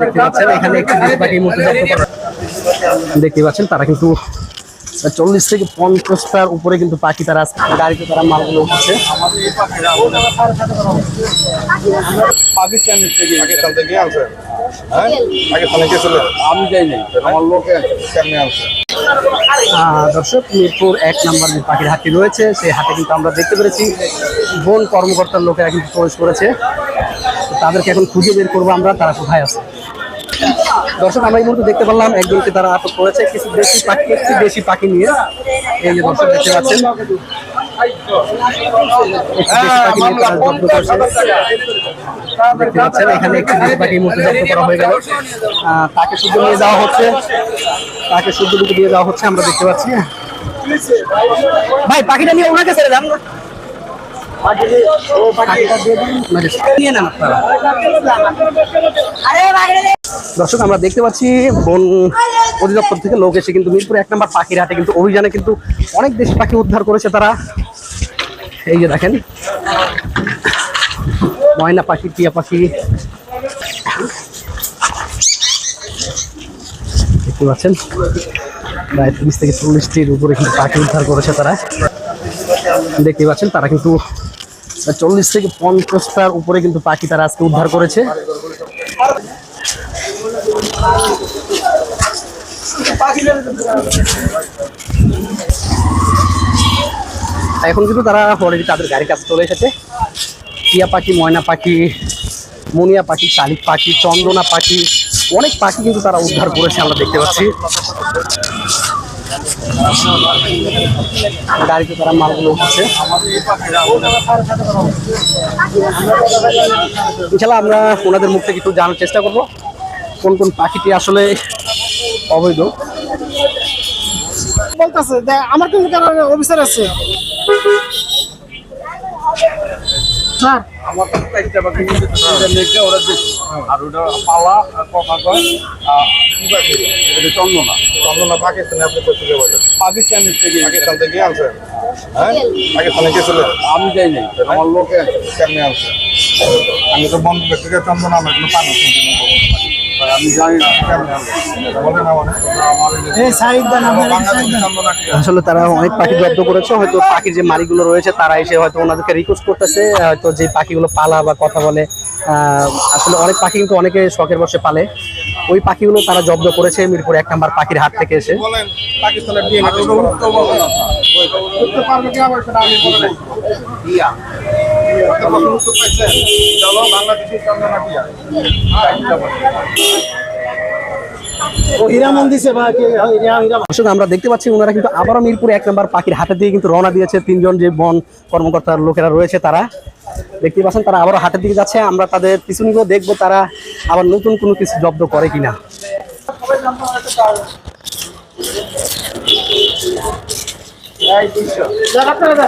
দেখতে পাচ্ছেন করা দেখতে পাচ্ছেন তারা কিন্তু চল্লিশ থেকে পঞ্চাশটার উপরে কিন্তু পাখি তারা গাড়িতে তারা মালগুলো উঠছে পাকিস্তানের থেকে পাকিস্তান থেকে আনছেন হ্যাঁ? আমি যাই নাই আমার লোকে কেমনে আনছে। আহ, দর্শক, মিরপুর এক নম্বর যে পাখির হাটটি রয়েছে, সেই হাটে কিন্তু আমরা দেখতে পেরেছি বন কর্মকর্তার লোকেরা কিন্তু প্রবেশ করেছে। তাদেরকে এখন খুঁজে বের করব আমরা, তারা কোথায় আছে। দর্শক, আমরা এই মুহূর্তে দেখতে পারলাম একজনকে তারা আটক করেছে, কিছু বেশি পাখি, একটি বেশি পাখি নিয়ে। এই যে দর্শক, দেখতে পাচ্ছেন। এখানে একটি দেশি পাখির মতো করা হয়ে গেল তাকে শুদ্ধ নিয়ে যাওয়া হচ্ছে তাকে দিকে দিয়ে যাওয়া হচ্ছে, আমরা দেখতে পাচ্ছি। ভাই, পাখিটা নিয়ে ওনাকে ছেড়ে আপনারা। দর্শক, আমরা দেখতে পাচ্ছি বন অধিদপ্তর থেকে লোক এসে কিন্তু মিরপুর এক নম্বর পাখির হাটে কিন্তু অভিযানে কিন্তু অনেক দেশি পাখি উদ্ধার করেছে তারা। এই যে দেখেন। ময়না পাখি, টিয়া পাখি। দেখতে পাচ্ছেন? প্রায় তিরিশ থেকে চল্লিশটির উপরে কিন্তু পাখি উদ্ধার করেছে তারা। দেখতে পাচ্ছেন, তারা কিন্তু চল্লিশ থেকে পঞ্চাশটার উপরে কিন্তু পাখি তারা আজকে উদ্ধার করেছে। এখন কিন্তু তারা অলরেডি তাদের গাড়ির কাছে চলে এসেছে। টিয়া পাখি, ময়না পাখি, মুনিয়া পাখি শালিক পাখি, চন্দনা পাখি, অনেক পাখি কিন্তু তারা উদ্ধার করেছে আমরা দেখতে পাচ্ছি। গাড়িতে তারা মালগুলো উঠেছে ইনশাল্লাহ আমরা ওনাদের মুখ থেকে একটু জানার চেষ্টা করব। কোন কোন পাখিটি আসলে অবৈধ? বলতেছে আমার কিন্তু অফিসার আছে? স্যার আমার চারটা ওরা আর ওটা কি এটা চন্দনা। চন্দনা পাকিস্তানে আপনি কোথেকে বলেন পাকিস্তানের থেকে। পাকিস্তান থেকে আনছেন হ্যাঁ? পাকিস্তানে ছিল আমি যাই নাই। আমার লোকে কেমনে আনছে? আমি তো বন্ধ থেকে চন্দনা আমার কোনো পানি আসলে তারা অনেক পাখি জব্দ করেছে হয়তো পাখির যে মালিকগুলো রয়েছে তারা এসে হয়তো ওনাদেরকে রিকোয়েস্ট করতেছে হয়তো যে পাখিগুলো পালা বা কথা বলে আসলে অনেক পাখি কিন্তু অনেকে শখের বসে পালে। ওই পাখিগুলো তারা জব্দ করেছে মিরপুর এক নাম্বার পাখির হাট থেকে এসে। বলেন পাকিস্তানের ডিএনএ টেস্ট করতে পারবে কি সেটা আমি বলে নাই। দিয়া উত্তর পাইছেন? চলো বাংলাদেশি চন্দনা দিয়া হ্যাঁ দর্শক আমরা দেখতে পাচ্ছি ওনারা কিন্তু আবারও মিরপুরে এক নম্বর পাখির হাটে দিয়ে কিন্তু রওনা দিয়েছে। তিনজন যে বন কর্মকর্তার লোকেরা রয়েছে তারা। দেখতে পাচ্ছেন তারা আবারও হাটের দিকে যাচ্ছে। আমরা তাদের পিছু নিব দেখব তারা আবার নতুন কোনো কিছু জব্দ করে কিনা। আপনারা